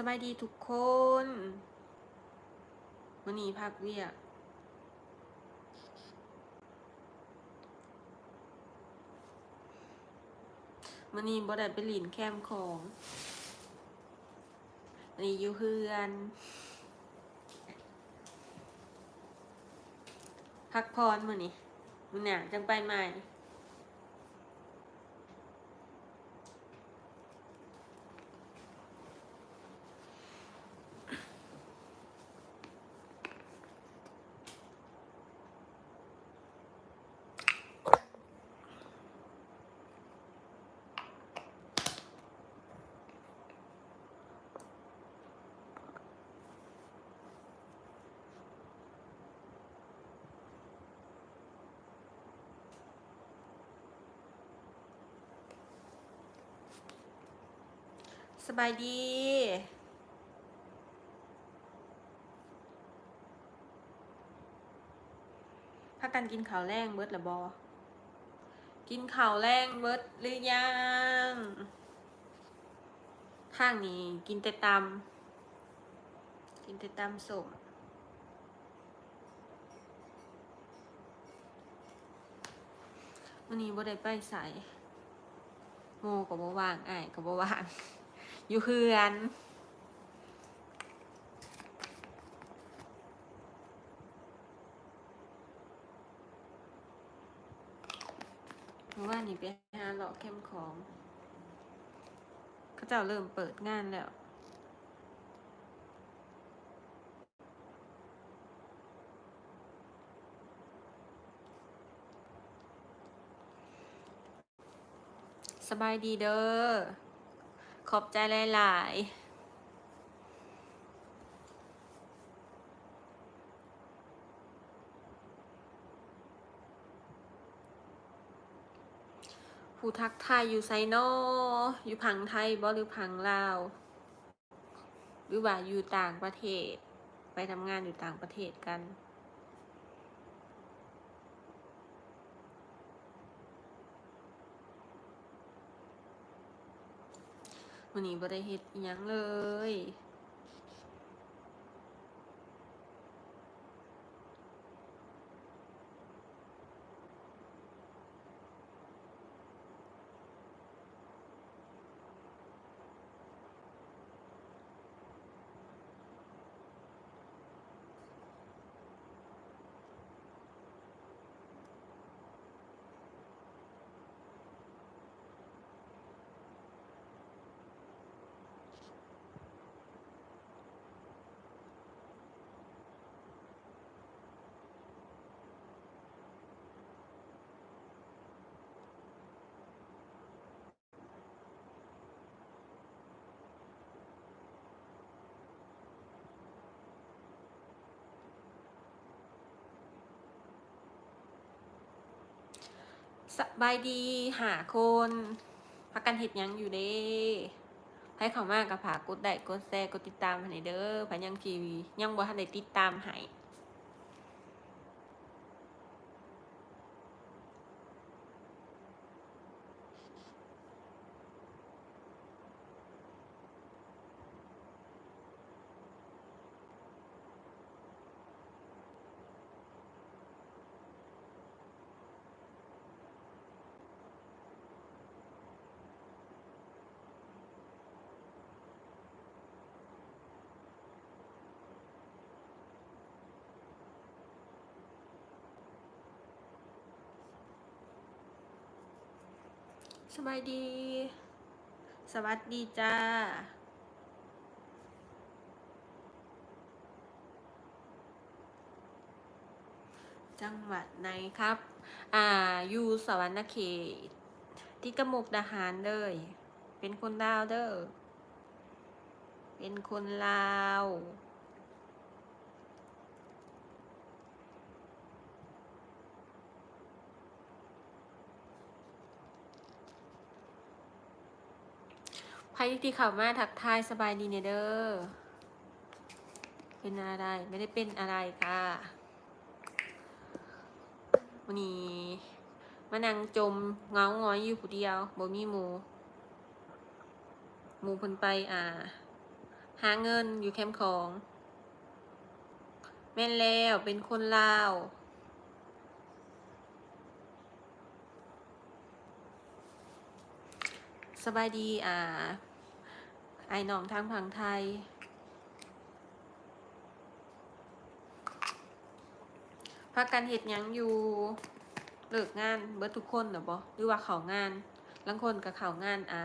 สบายดีทุกคนวันนี้พักเวียกวันนี้บ่ได้ไปหลินแคมของวันนี้อยู่เพื่อนพักพรมื้อนี้มื้อหน้าจังไปใหม่ สบายดีพากันกินข้าวแรงเบิดหรือบอกินข้าวแรงเบิดหรือยังข้างนี้กินแต่ตำกินแต่ตำสมวันนี้บ่ได้ไปใส่โมกับบ่ว่างไอ้กับบ่ว่าง อยู่เฮือนว่านี่ไปหาเลาะเข้มของเขาเจ้าเริ่มเปิดงานแล้วสบายดีเด้อ ขอบใจหลายๆผู้ทักทายอยู่ไซโนออยู่พังไทยบ่หรือพังลาวหรือว่าอยู่ต่างประเทศ ไปทำงานอยู่ต่างประเทศกัน วันนี้บ่ได้เฮ็ดอิหยังเลย สบายดีหาคนพักกันเห็ดยังอยู่เด้ให้เขามากกับผากดไลค์กดแชร์กดติดตามให้เด้อพายังทีวียังบ่ทันได้ติดตามให้ สบายดี สวัสดีจ้า จังหวัดไหนครับ อ่า อยู่สวรรณเขต ที่กระมุกดาหารเลย เป็นคนลาวเด้อ เป็นคนลาว ใครที่เข้ามาทักทายสบายดีเนเด้อเป็นอะไรไม่ได้เป็นอะไรค่ะวันนี้มานั่งจมเงาหงอยอยู่ผู้เดียวบ่มีหมูหมูเพิ่นไปอ่า หาเงินอยู่แคมป์ของ แม่นแล้วเป็นคนลาว สบายดีอ่าไอ้น้องทางผังไทย พักกันเห็ดยังอยู่เลิกงานเบิดทุกคนเหรอบ่หรือว่าเขางานลังคนกับเขางานอ่า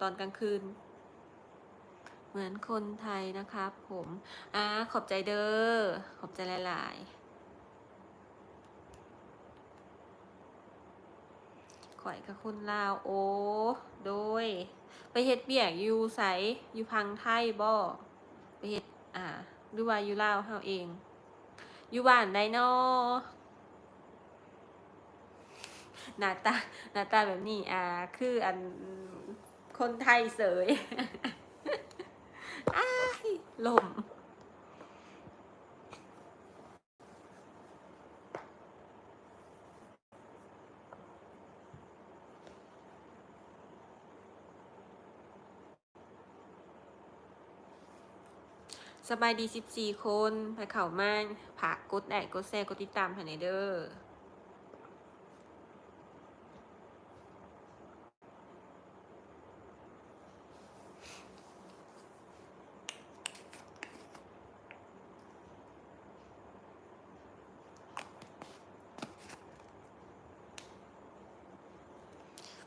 ตอนกลางคืน เหมือนคนไทยนะครับผมอ่าขอบใจเด้อขอบใจหลาย ๆ ข่อยกับคนลาวโอ้โดย ไปเฮ็ดเบียกอยู่ไสอยู่พังไทยบ่ไปเฮ็ดอ่าหรือว่าอยู่ลาวเฮาเอง อยู่บ้านใดนอหน้าตาหน้าตาแบบนี้อ่าคืออันคนไทยเสยอ้ายลม สบายดี14คนไปเข่ามาผากกดแดกกดแชร์กดติดตามภายในเด้อ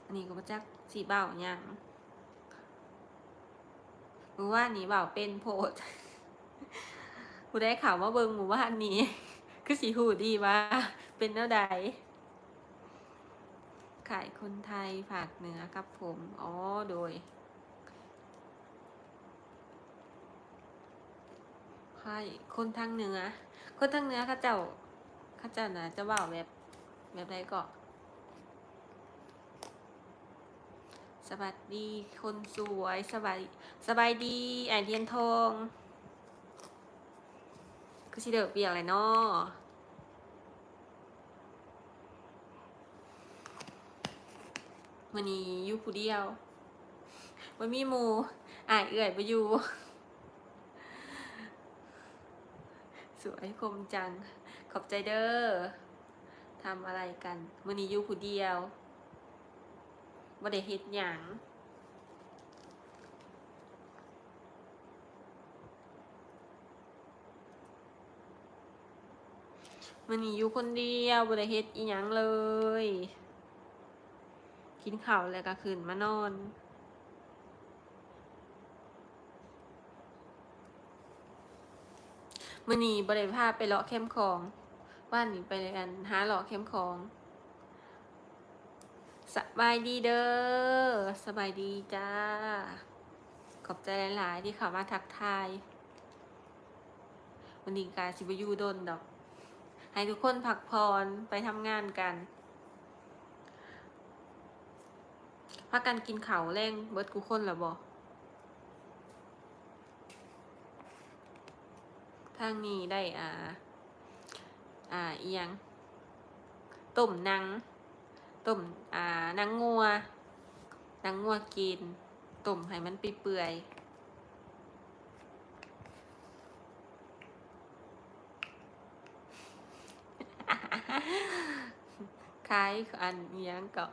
อันนี้ก็มาจากสีเบาอย่างรู้ว่านี่เบาเป็นโพด ผู้ได้ข่าวว่าเบิงหมู่บ้านนี้ คือสีหูดีว่า เป็นแนวใดขายคนไทยฝากเหนือกับผม อ๋อ โดยใช่คนทางเหนือ คนทางเหนือข้าเจ้าข้าเจ้านะจะเบาแบบแบบใดก็ สวัสดีคนสวย สบาย สบายดีไอเดียนทอง คือสิเดอเปียอะไรเนาะมันนี้อยู่ผู้เดียวมันมีหมูอายเอื่อยไปอยู่ สวยคมจัง ขอบใจเด้อทำอะไรกันมันนี้อยู่ผู้เดียวบ่ได้เฮ็ดหยัง มันนี่อยู่คนเดียวบ่ได้เฮ็ดอีหยังเลย กินข้าวแล้วก็ขึ้นมานอนมือนีบ่ได้พไปเลาะแคมของว่านนี้ไปเลยกันหาเลาะแคมของสบายดีเด้อสบายดีจ้า ขอบใจหลาย ๆ ที่เข้ามาทักทาย วันนี้กาสิบยูโดนดอก ให้ทุกคนพักผ่อนไปทำงานกันพักกันกินเขาวแรงเบิร์ดกูคนละบอทางนี้ได้อ่า อ่าเอียงต้มนังต้มอ่านางงัวนางงัวกินต้มให้มันเปื่อยๆ คล้ายอันเนี้ยงก็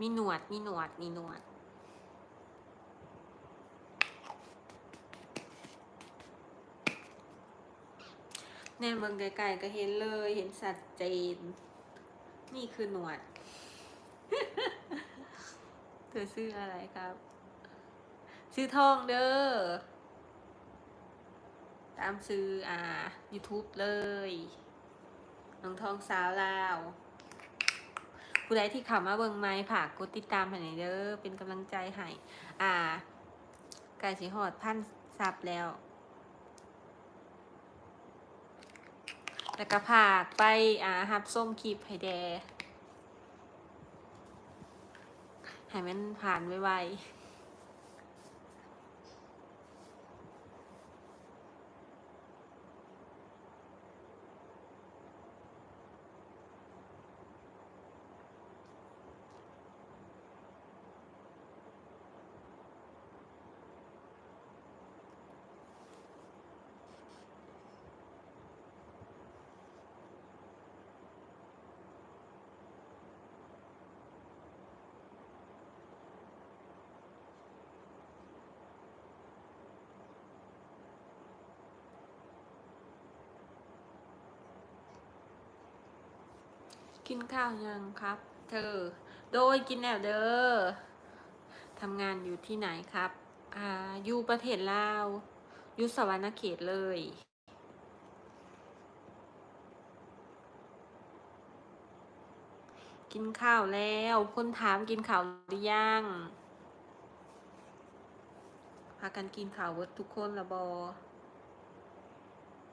มีหนวด มีหนวด มีหนวด แน่เมืองไกลๆก็เห็นเลย เห็นสัดเจน นี่คือหนวด เธอซื้ออะไรครับ ซื้อทองเด้อ ตามซื้ออ่า YouTube เลยน้องทองสาวลาว ผู้ใดที่เข้ามาเบิ่งไม้ผากกดติดตามให้หน่อยเด้อเป็นกำลังใจให้อ่าไก่สีหอดพันซับแล้ว แล้วก็ผากไปอ่าฮับส้มคลิปให้แดให้มันผ่านไว กินข้าวยังครับ เธอ โดยกินแล้วเด้อทำงานอยู่ที่ไหนครับ อ่า อยู่ประเทศลาว อยู่สวรรณเขตเลย กินข้าวแล้ว คนถามกินข้าวหรือยัง พากันกินข้าวเวิร์ดทุกคนละบอ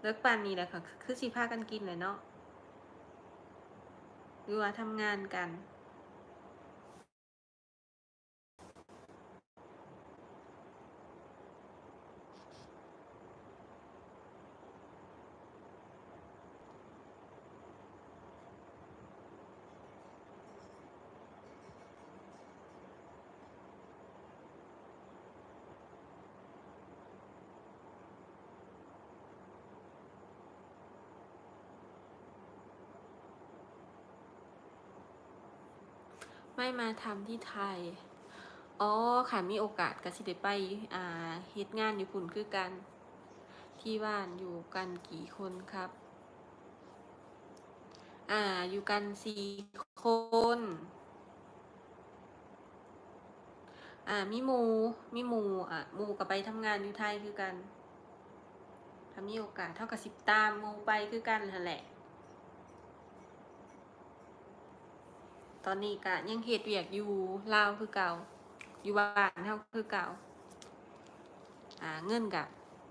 เลิกปานนี้แหละค่ะ คือสิพากันกินเลยเนาะ หรือว่าทำงานกัน ไม่มาทำที่ไทย อ๋อค่ะมีโอกาสก็สิได้ไปอ่าเฮ็ดงานอยู่ปุ่นคือกัน ที่บ้านอยู่กันกี่คนครับ อ่าอยู่กันสี่คนอ่ามีมูมีมูอะมูก็ไปทำงานอยู่ไทยคือกันถ้ามีโอกาสเท่ากับสิบตามมูไปคือกันนั่นแหละ ตอนนี้กะยังเหตุเวียกอยู่ลาวคือเก่า อยู่บ้านเฮาคือเก่า อ่าเงินกะ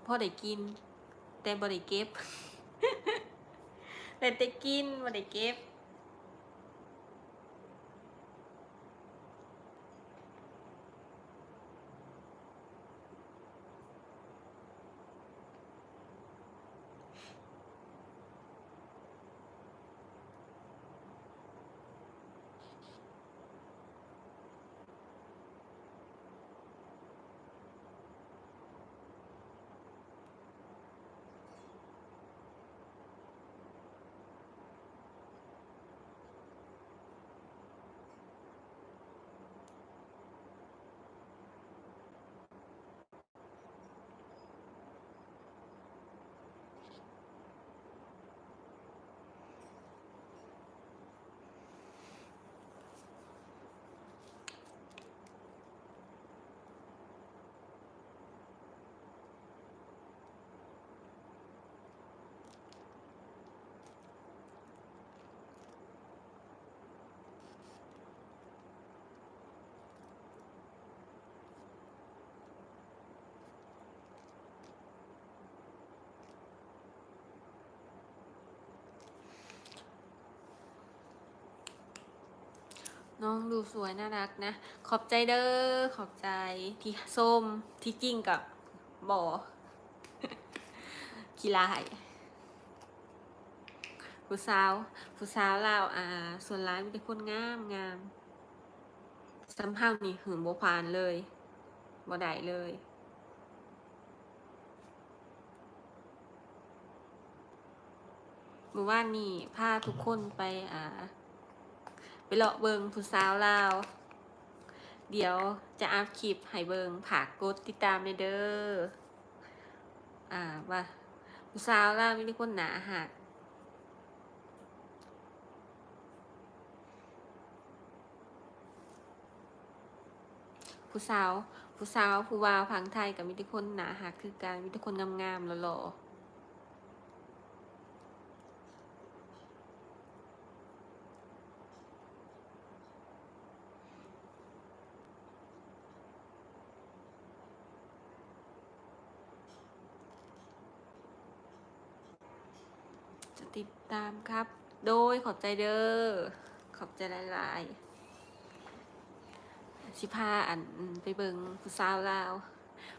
พ่อได้กิน แต่บ่ได้เก็บ แต่แต่กินบ่ได้เก็บ น้องดูสวยน่ารักนะ ขอบใจเด้อ ขอบใจ ที่ส้ม ที่จริงกับบอกีฬาให้ผู้สาวผู้สาวลาวอ่า ส่วนร้ายมีแต่คนงามงามสัมภาษณ์นี่หืมโบพานเลยบ่ได้เลยเมื่อวานนี้พาทุกคนไปอ่า ไปเลาะเบิงผู้สาวลาว เดี๋ยวจะอัพคลิปให้เบิงผากกดติดตามในเด้อ อ่าว่าผู้สาวลาวมีแต่คนหนาหักผู้สาว ผู้สาว ผู้วาวพังไทยกับมีแต่คนหนาหักคือการมีแต่คนงามๆหล่อๆ ติดตามครับ โดยขอบใจเด้อ ขอบใจหลายๆ สิพาอันไปเบิงผู้สาวลาว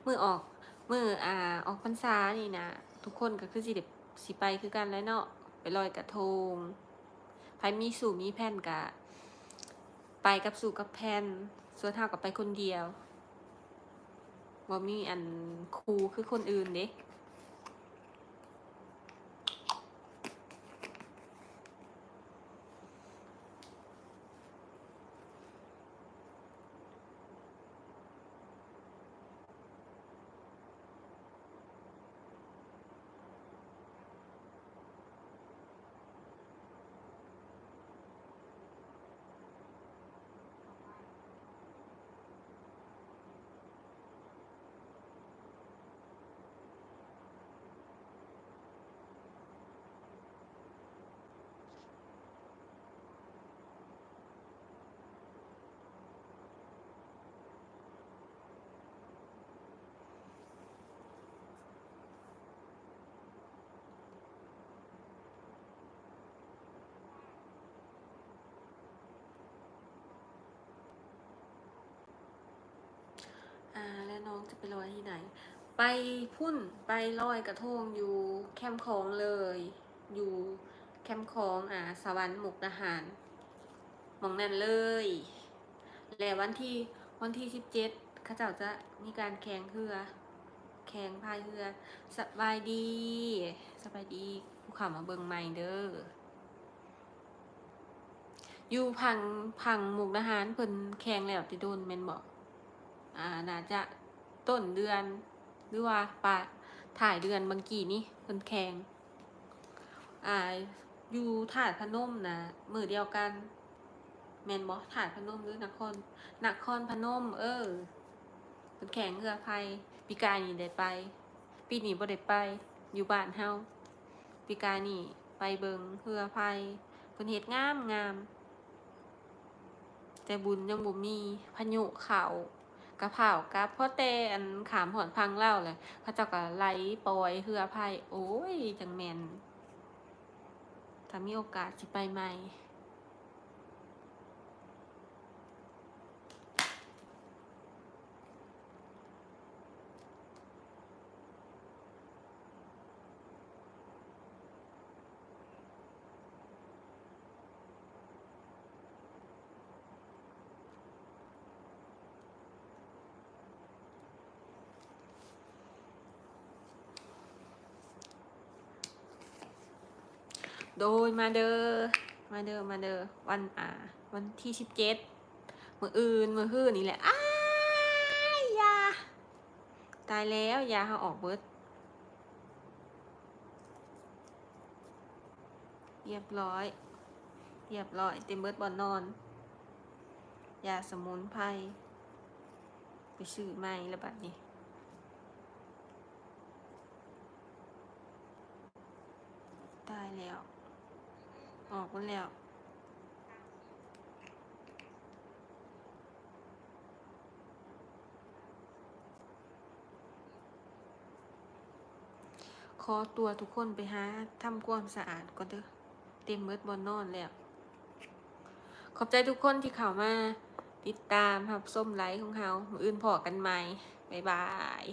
มือออกมืออ่าออกพรรษานี่นะทุกคนก็คือสิเด็บสิไปคือกันแล้วเนาะไปลอยกระทงไผมีสู่มีแผ่นกะ ไปกับสู่กับแผ่นส่วนเท่ากับไปคนเดียวบ่ามีอันครูคือคนอื่นเด้ ไปลอยที่ไหน ไปพุ่นไปลอยกระทงอยู่แคมป์ของเลย อยู่แคมป์ของอ่าสวรรค์มุกดาหารหมองนั่นเลยแล้ววันที่วันที่สิบเจ็ดเขาเจ้าจะมีการแข่งเรือแข่งพายเรือสบายดีสบายดีผู้ข่าวมาเบิงใหม่เด้ออยู่พังพังมุกดาหารเพิ่นแข่งแล้วติโดนแม่นบอกอ่าน่าจะ ต้นเดือน หรือว่าปลาถ่ายเดือนบางกี่นี่เพิ่นแข่งอ่าอยู่ถาดพนมนะมือเดียวกันแมนบอถาดพนมหรือนครนครพนม เออเป็นแข่งเรือไฟปีกายนี่ได้ไป ปีนี้บ่ได้ไป อยู่บ้านเฮาปีกายนี่ไปเบิงเรือไฟเพิ่นเฮ็ดงามงามแต่บุญยังบ่มีพายุเขา กระเผากับพ่อเตอันขามหอนพังเล่าเลยเขาเจ้าก็ไล่ปอยเฮือไฟโอ้ย จังแมนถ้ามีโอกาสสิไปใหม่ โดยมาเดอมาเดอมาเดอวันอ่า วันที่สิบเจ็ดมืออื่นมือฮื้อนี่แหละอ้ายาตายแล้วยาเขาออกเบิดเรียบร้อยเรียบร้อย เต็มเบิดบอนนอนยาสมุนไพรไปซื้อใหม่แล้วบัดนี้ตายแล้ว ออกมาแล้วขอตัวทุกคนไปหาทำความสะอาดก่อนเด้อเต็มเมิดบอนนอนแล้ว ขอบใจทุกคนที่เข้ามา ติดตามครับส้มไลค์ของเฮาอื่นพอกันใหมบ๊ายบาย